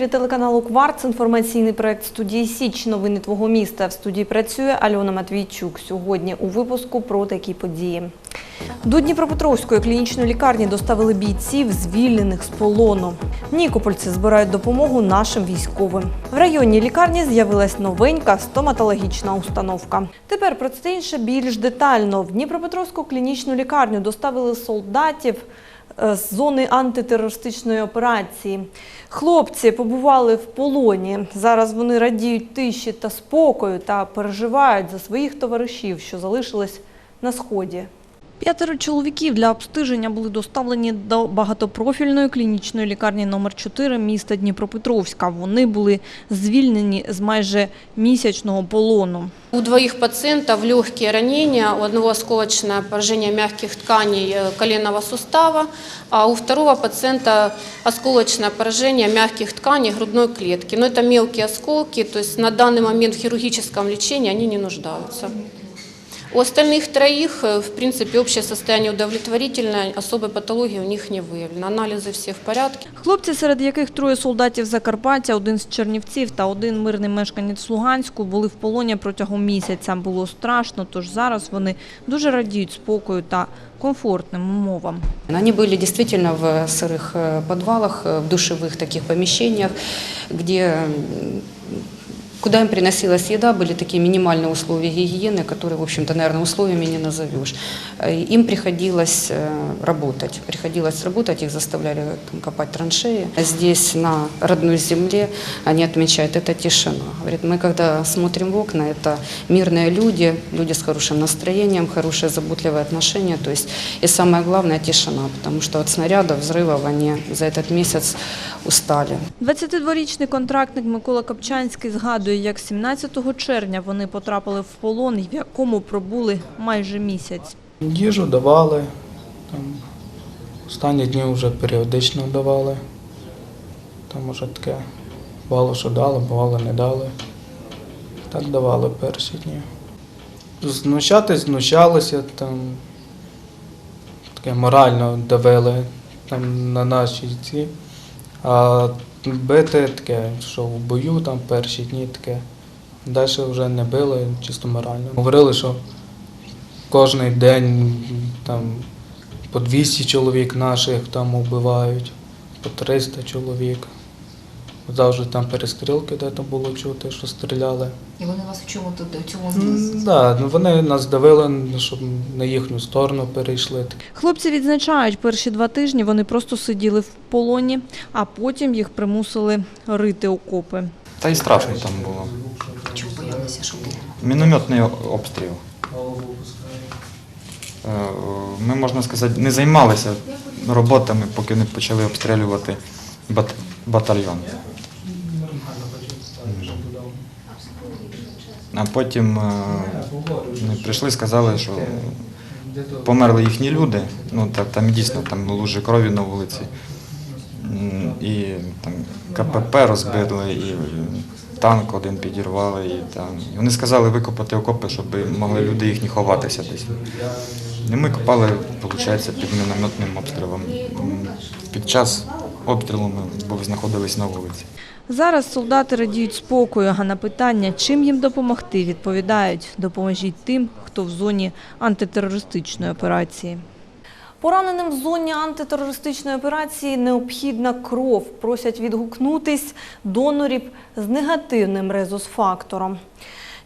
ефірі телеканалу Кварц. Інформаційний проект студії Січ. Новини твого міста. В студії працює Альона Матвійчук. Сьогодні у випуску про такі події. До Дніпропетровської клінічної лікарні доставили бійців, звільнених з полону. Нікопольці збирають допомогу нашим військовим. В районній лікарні з'явилась новенька стоматологічна установка. Тепер про це інше більш детально. В Дніпропетровську клінічну лікарню доставили солдатів з зони антитерористичної операції. Хлопці побували в полоні. Зараз вони радіють тиші та спокою та переживають за своїх товаришів, що залишились на сході. П'ятеро чоловіків для обстеження були доставлені до багатопрофільної клінічної лікарні номер 4 міста Дніпропетровська. Вони були звільнені з майже місячного полону. У двоих пациентов легкие ранения, у одного осколочное поражение мягких тканей э, коленного сустава, а у второго пациента осколочное поражение мягких тканей грудной клетки. Но это мелкие осколки, то есть на данный момент в хирургическом лечении они не нуждаются. У остальных троих, э, в принципе, общее состояние удовлетворительное, особой патологии у них не выявлено. Анализы все в порядке. Хлопці, серед яких троє солдатів Закарпаття, один з Чернівців та один мирний мешканець Луганську, були в полоні протягом місяця. Було страшно, тож зараз вони дуже радіють спокою та комфортним умовам. Они были действительно в сырых э, подвалах, э, в душевых таких помещениях, где м, куда им приносилась еда, были такие минимальные условия гигиены, которые, в общем-то, наверное, условиями не назовешь. Э, Им приходилось э, работать, приходилось работать, их заставляли там, копать траншеи. Здесь, на родной земле, они отмечают, это тишина. Говорят, мы когда смотрим в окна, это мирные люди, люди с хорошим настроением, хорошее заботливое отношение, то есть и самое главное тишина, потому что от снарядов, взрывов они за этот месяц устали. 22-річний контрактник Микола Копчанський згадує, як 17 червня вони потрапили в полон, в якому пробули майже місяць. Їжу давали, там, останні дні вже періодично давали. Там уже таке бувало, що дали, бувало не дали. Так давали перші дні. Знущатись, знущалися, там таке морально давили там, на наші ці. А бити таке, що в бою там перші дні таке. Далі вже не били, чисто морально. Говорили, що кожен день там по 200 чоловік наших там вбивають, по 300 чоловік. Завжди там перестрілки, де там було чути, що стріляли. І вони вас в чому тут в цьому М, Да, ну вони нас давили, щоб на їхню сторону перейшли. Хлопці відзначають, перші два тижні вони просто сиділи в полоні, а потім їх примусили рити окопи. Та й страшно там було. чому боялися, що буде? Мінометний обстріл. Е, Ми, можна сказати, не займалися роботами, поки не почали обстрілювати батальйон. А потім е, прийшли, сказали, що померли їхні люди. Ну, та, там дійсно там лужи крові на вулиці. І там КПП розбили, і танк один підірвали. І, там. і вони сказали викопати окопи, щоб могли люди їхні ховатися десь. І ми копали, виходить, під мінометним обстрілом. Під час обстрілу ми знаходились на вулиці. Зараз солдати радіють спокою, а на питання, чим їм допомогти, відповідають – допоможіть тим, хто в зоні антитерористичної операції. Пораненим в зоні антитерористичної операції необхідна кров. Просять відгукнутись донорів з негативним резус-фактором.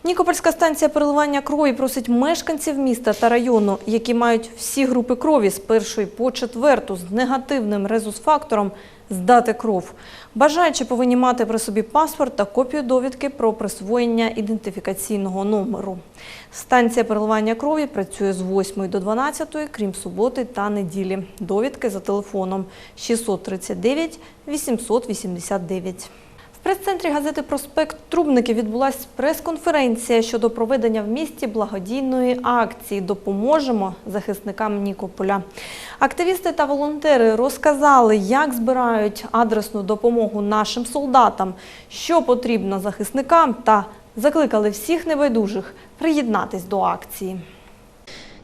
Нікопольська станція переливання крові просить мешканців міста та району, які мають всі групи крові з першої по четверту з негативним резус-фактором, здати кров. Бажаючі повинні мати при собі паспорт та копію довідки про присвоєння ідентифікаційного номеру. Станція переливання крові працює з 8 до 12, крім суботи та неділі. Довідки за телефоном 639 889. Прес-центрі газети Проспект Трубники відбулася прес-конференція щодо проведення в місті благодійної акції Допоможемо захисникам Нікополя. Активісти та волонтери розказали, як збирають адресну допомогу нашим солдатам, що потрібно захисникам, та закликали всіх небайдужих приєднатись до акції.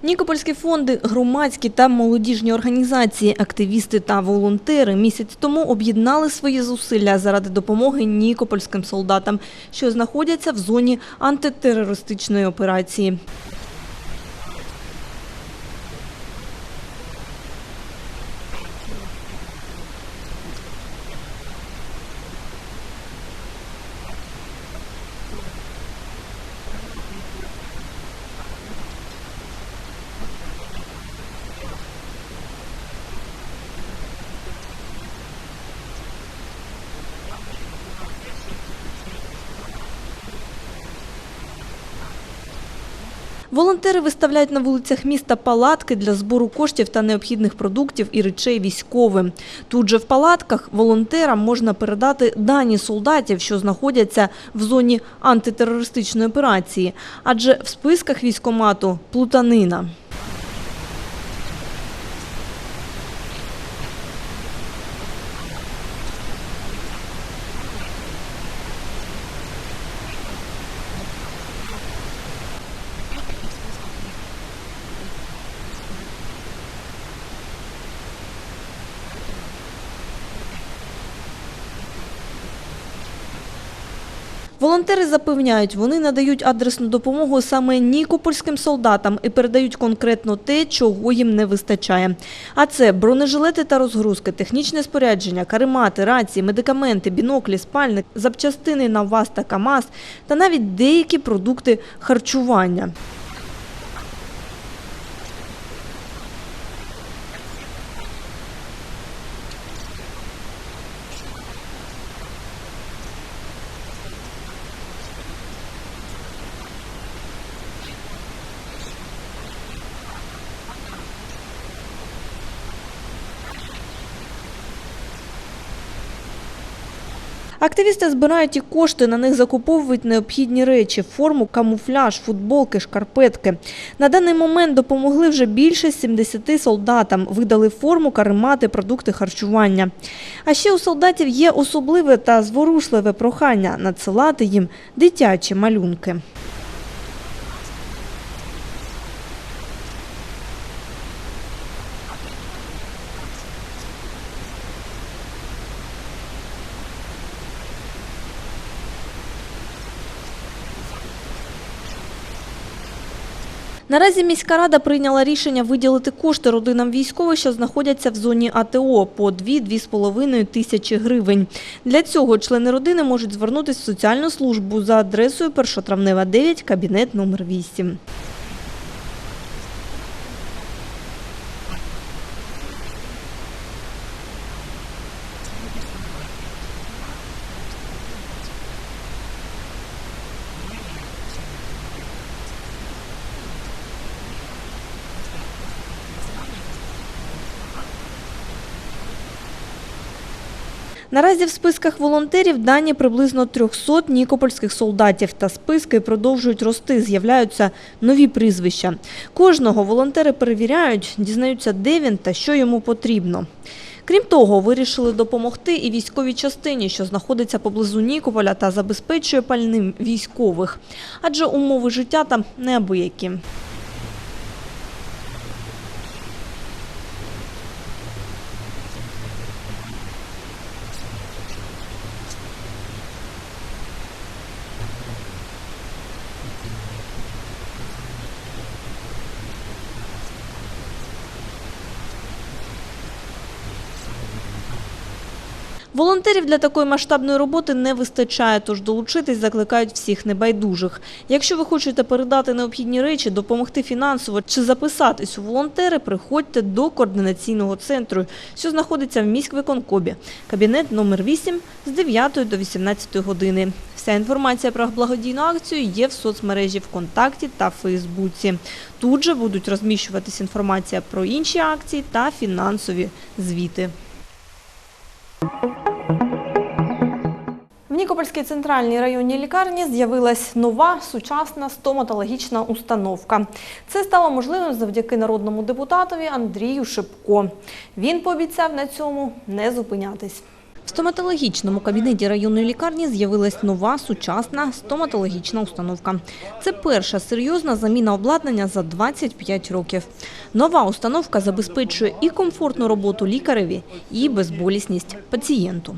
Нікопольські фонди, громадські та молодіжні організації, активісти та волонтери місяць тому об'єднали свої зусилля заради допомоги нікопольським солдатам, що знаходяться в зоні антитерористичної операції. Волонтери виставляють на вулицях міста палатки для збору коштів та необхідних продуктів і речей військовим. Тут же в палатках волонтерам можна передати дані солдатів, що знаходяться в зоні антитерористичної операції, адже в списках військомату плутанина. Волонтери запевняють, вони надають адресну допомогу саме нікопольським солдатам і передають конкретно те, чого їм не вистачає. А це бронежилети та розгрузки, технічне спорядження, каремати, рації, медикаменти, біноклі, спальник, запчастини на ВАЗ та КАМАЗ та навіть деякі продукти харчування. Активісти збирають і кошти, на них закуповують необхідні речі – форму, камуфляж, футболки, шкарпетки. На даний момент допомогли вже більше 70 солдатам, видали форму, каремати, продукти харчування. А ще у солдатів є особливе та зворушливе прохання – надсилати їм дитячі малюнки. Наразі міська рада прийняла рішення виділити кошти родинам військових, що знаходяться в зоні АТО по 2-2,5 тисячі гривень. Для цього члени родини можуть звернутися в соціальну службу за адресою 1 травнева 9, кабінет номер 8. Наразі в списках волонтерів дані приблизно 300 нікопольських солдатів. Та списки продовжують рости, з'являються нові прізвища. Кожного волонтери перевіряють, дізнаються, де він та що йому потрібно. Крім того, вирішили допомогти і військовій частині, що знаходиться поблизу Нікополя та забезпечує пальним військових. Адже умови життя там неабиякі. Волонтерів для такої масштабної роботи не вистачає, тож долучитись закликають всіх небайдужих. Якщо ви хочете передати необхідні речі, допомогти фінансово чи записатись у волонтери, приходьте до координаційного центру, що знаходиться в міськвиконкобі. Кабінет номер 8 з 9 до 18 години. Вся інформація про благодійну акцію є в соцмережі ВКонтакті та Фейсбуці. Тут же будуть розміщуватись інформація про інші акції та фінансові звіти. Нікопольській центральній районній лікарні з'явилась нова сучасна стоматологічна установка. Це стало можливим завдяки народному депутатові Андрію Шипко. Він пообіцяв на цьому не зупинятись. В стоматологічному кабінеті районної лікарні з'явилась нова сучасна стоматологічна установка. Це перша серйозна заміна обладнання за 25 років. Нова установка забезпечує і комфортну роботу лікареві, і безболісність пацієнту.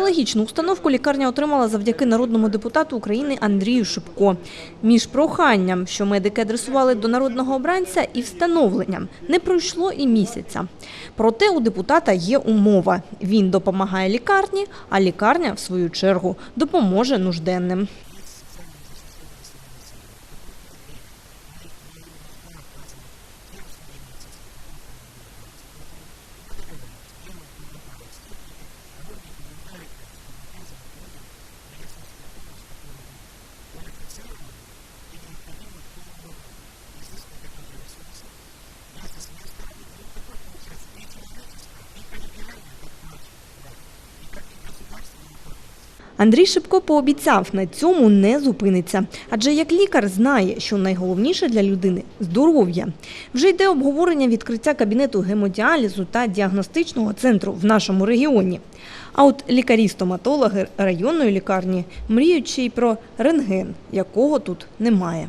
Стоматологічну установку лікарня отримала завдяки народному депутату України Андрію Шипко. Між проханням, що медики адресували до народного обранця, і встановленням не пройшло і місяця. Проте у депутата є умова. Він допомагає лікарні, а лікарня, в свою чергу, допоможе нужденним. Андрій Шипко пообіцяв, на цьому не зупиниться. Адже як лікар знає, що найголовніше для людини здоров'я. Вже йде обговорення відкриття кабінету гемодіалізу та діагностичного центру в нашому регіоні. А от лікарі-стоматологи районної лікарні мріють ще й про рентген, якого тут немає.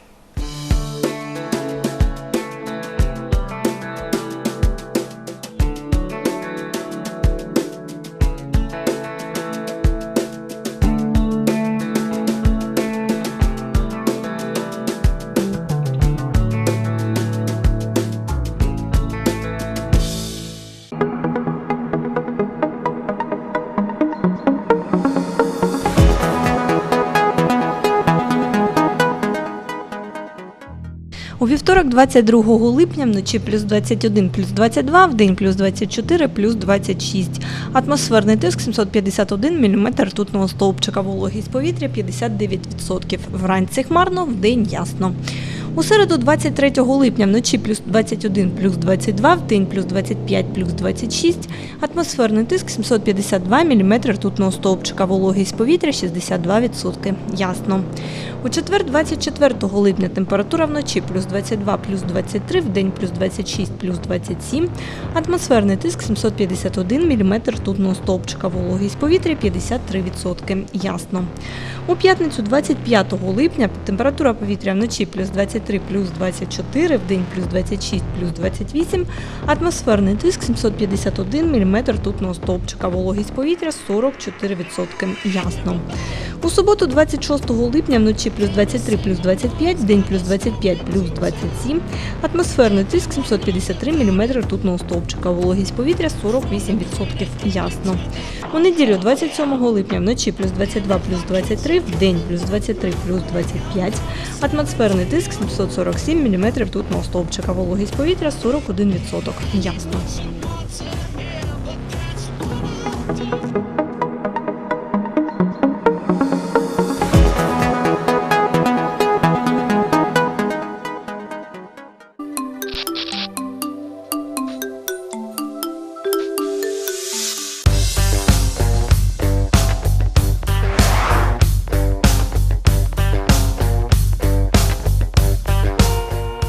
У вівторок, 22 липня, вночі плюс 21, плюс 22, в день плюс 24, плюс 26. Атмосферний тиск 751 мм ртутного стовпчика, вологість повітря 59%. Вранці хмарно, в день ясно. У середу, 23 липня, вночі плюс 21, плюс 22, в день плюс 25, плюс 26. Атмосферний тиск 752 мм ртутного стовпчика, вологість повітря 62%. Ясно. У четвер, 24 липня, температура вночі плюс 22, плюс 23, в день плюс 26, плюс 27. Атмосферний тиск 751 мм ртутного стовпчика, вологість повітря 53%. Ясно. У п'ятницю, 25 липня, температура повітря вночі плюс 23, плюс 24, в день плюс 26, плюс 28. Атмосферний тиск 751 мм тутного стовпчика, вологість повітря 44%. Ясно. У суботу, 26 липня, вночі плюс 23, плюс 25, в день плюс 25, плюс 27. Атмосферний тиск 753 мм ртутного стовпчика, вологість повітря 48%. Ясно. У неділю, 27 липня, вночі плюс 22, плюс 23, в день плюс 23, плюс 25. Атмосферний тиск 747 мм ртутного стовпчика, вологість повітря 41%. Ясно.